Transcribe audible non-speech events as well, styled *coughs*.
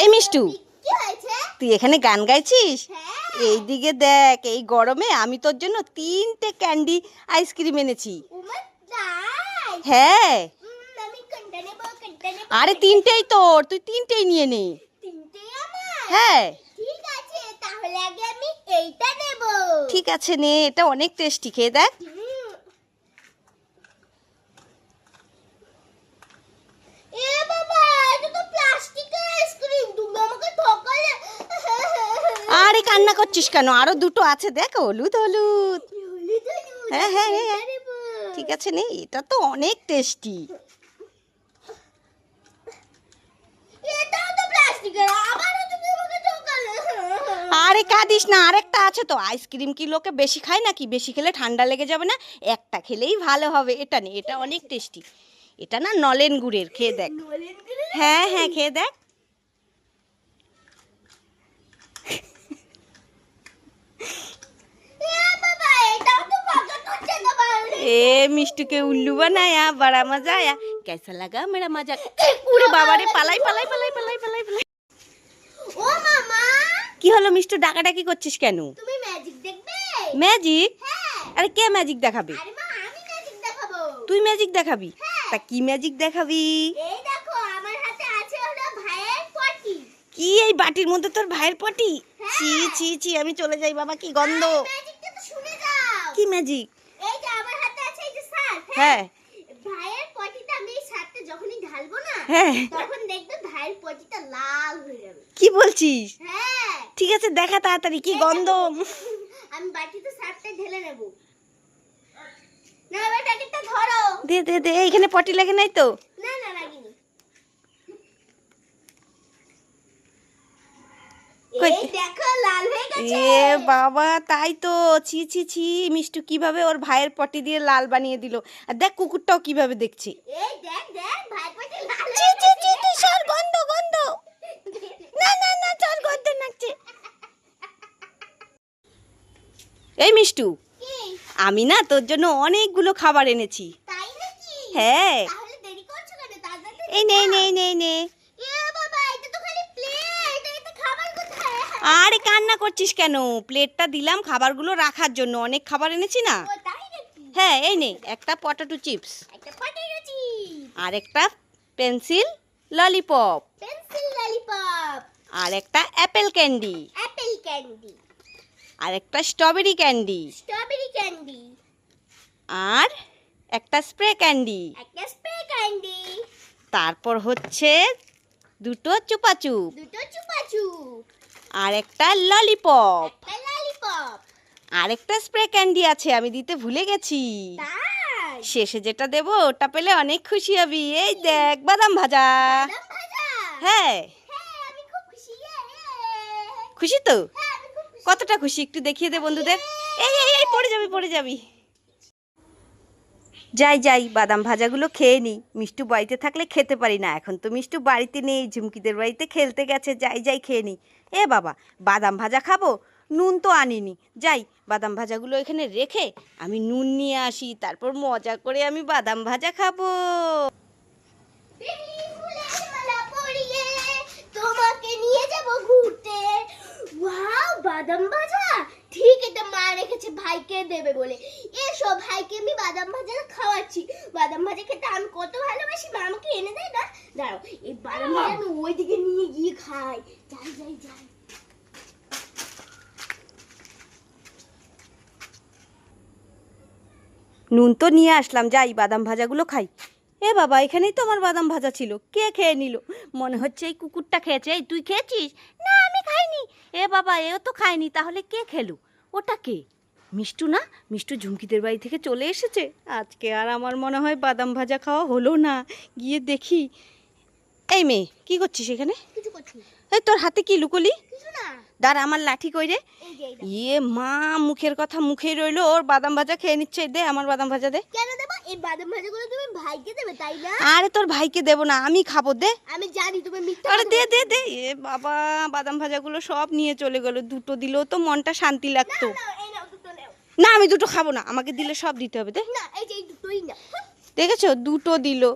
এই মিষ্টু তুই এখানে গান গাইছিস? এই দিকে দেখ এই গরমে আমি তোর জন্য তিনটে ক্যান্ডি আইসক্রিম এনেছি। হ্যাঁ। আরে তিনটেই তোর তুই তিনটেই নিয়ে নে। হ্যাঁ। ঠিক আছে নে এটা অনেক টেস্টি খেয়ে দেখ। কান্না করছিস কেন? আরও দুটো আছে দেখ হলুদ হলুদ। হ্যাঁ, হ্যাঁ, হ্যাঁ। ঠিক আছে নে এটা তো অনেক টেস্টি। আরে কাঁদিস না আরেকটা আছে তো। আইসক্রিম কি লোকে বেশি খায় নাকি? বেশি খেলে ঠান্ডা লেগে যাবে না? একটা খেলেই ভালো হবে। এটা নে এটা অনেক টেস্টি। এটা না নলেন গুড়ের খেয়ে দেখ। হ্যাঁ হ্যাঁ খেয়ে দেখ এ বাবা এটাও তো পাকা করছে না মিষ্টুকে উল্লু বানায়া বাড়া মজায়া। কেসা লাগা মেরা মজা। *coughs* উড়ে বাবারে পালাই পালাই পালাই পালাই পালাই পালাই। ও মামা! কি হলো মিষ্টু ডাকাডাকি করছিস কেন? তুমি ম্যাজিক দেখবে? ম্যাজিক আরে কে ম্যাজিক দেখাবে? আরে মা আমি ম্যাজিক দেখাবো। তুই ম্যাজিক দেখাবি? হ্যাঁ। তা কি ম্যাজিক দেখাবি? এই দেখো আমার হাতে আছে হলো ভাইয়ের পটি। কি এই বাটির মধ্যে তোর ভাইয়ের পটি? হ্যাঁ। ছি ছি ছি আমি চলে যাই বাবা কি গন্ধ। ম্যাজিকটা তো শুনে যাও। কি ম্যাজিক হ্যাঁ। ভাইয়ের পটিটা আমি সাথে যখনই ঢালবো না হ্যাঁ। তখন দেখবে ভাইয়ের পটিটা লাল হয়ে যাবে। কি বলছিস? হ্যাঁ। ঠিক আছে দেখা তাড়াতাড়ি কি গন্ধ আমি বাটিতে সারটা ঢেলে নেব। না প্যাকেটটা ধরো। দে দে দে এইখানে পটি লাগে নাই তো? না না লাগিনি কই? এই দেখো লাল হয়ে গেছে এ বাবা তাই তো। ছি ছি ছি মিষ্টু কীভাবে ওর ভাইয়ের পটি দিয়ে লাল বানিয়ে দিল? আর দেখ কুকুরটাও কীভাবে দেখছি। গন্ধ গন্ধ। না না না চল গন্ধ নাকছে। এই মিষ্টু আমি না তোর জন্য অনেকগুলো খাবার এনেছি। হ্যাঁ। এই নে নে নে নে এ বাবা এটা তো খালি প্লেট এটা খাবার কোথায় আরে কান্না করছিস কেন? প্লেটটা দিলাম খাবারগুলো রাখার জন্য। অনেক খাবার এনেছি না? হ্যাঁ এই নে একটা পটাটো চিপস আর একটা পেন্সিল ললিপপ পেন্সিল ললিপপ আর একটা অ্যাপেল ক্যান্ডি অ্যাপেল ক্যান্ডি আর একটা স্ট্রবেরি ক্যান্ডি স্ট্রবেরি ক্যান্ডি আর একটা স্প্রে ক্যান্ডি একটা স্প্রে ক্যান্ডি তারপর হচ্ছে দুটো চুপাচুপ। দুটো চুপাচু আর একটা ললিপপ একটা ললিপপ আর একটা স্প্রে ক্যান্ডি আছে আমি দিতে ভুলে গেছি। শেষে যেটা দেবো ওটা পেলে অনেক খুশি হবি। এই দেখ বাদাম ভাজা। হ্যাঁ। হ্যাঁ খুশি তো? হ্যাঁ কতটা খুশি একটু দেখিয়ে দে বন্ধুদের। এই এই পড়ে যাবি পড়ে যাবি। যাই যাই, বাদাম ভাজাগুলো খেয়ে নিই। মিষ্টু বাড়িতে থাকলে খেতে পারি না। এখন তো মিষ্টু বাড়িতে নেই, ঝুমকিদের বাড়িতে খেলতে গেছে। যাই যাই, খেয়ে নিই। এ বাবা, বাদাম ভাজা খাব? নুন তো আনিনি। যাই, বাদাম ভাজাগুলো এখানে রেখে আমি নুন নিয়ে আসি। তারপর মজা করে আমি বাদাম ভাজা খাব বেলি ফুলের মালা পরিয়ে তোমাকে নিয়ে যাব ঘুরতে ওয়াও বাদাম ভাজা ঠিক এটা মা রেখেছে ভাইকে দেবে বলে। এসো ভাইকে আমি বাদাম ভাজা খাওয়াচ্ছি। বাদাম ভাজা খেতে আমি কত ভালোবাসি মা আমাকে এনে দেয় না? দাঁড়াও, এই বাদাম ভাজা আমি ওইদিকে নিয়ে গিয়ে খাই। যাই যাই যাই। নুন তো নিয়ে আসলাম, যাই, বাদাম ভাজাগুলো খাই। এ বাবা, এখানেই তো আমার বাদাম ভাজা ছিল। কে খেয়ে নিল? মনে হচ্ছে এই কুকুরটা খেয়েছে। এই, তুই খেয়েছিস? না, আমি খাইনি। এ বাবা, এও তো খায়নি, তাহলে কে খেলো? ওটা কে? মিষ্টু না মিষ্টু ঝুমকিদের বাড়ি থেকে চলে এসেছে। আজকে আর আমার মনে হয় বাদাম ভাজা খাওয়া হলো না। গিয়ে দেখি। এই মেয়ে কি করছিস এখানে। এই তোর হাতে কি লুকোলি? দাঁড়া আমার লাঠি কই রে? ইয়ে মা মুখের কথা মুখেই রইল। ওর বাদাম ভাজা খেয়ে নিচ্ছে। দে আমার বাদাম ভাজা দে। কেন দেবো? এই বাদাম ভাজাগুলো তুমি ভাইকে দেবে তাই না? আরে তোর ভাইকে দেবো না আমি খাব দে। আমি জানি তুমি মিথ্যা আরে দে দে দে। এ বাবা বাদাম ভাজাগুলো সব নিয়ে চলে গেল। দুটো দিলেও তো মনটা শান্তি লাগতো নাও, এই নাও, দুটো নাও। না আমি দুটো খাব না আমাকে দিলে সব দিতে হবে দে। না এই যে এই দুটোই না। দেখেছ? দুটো দিলো।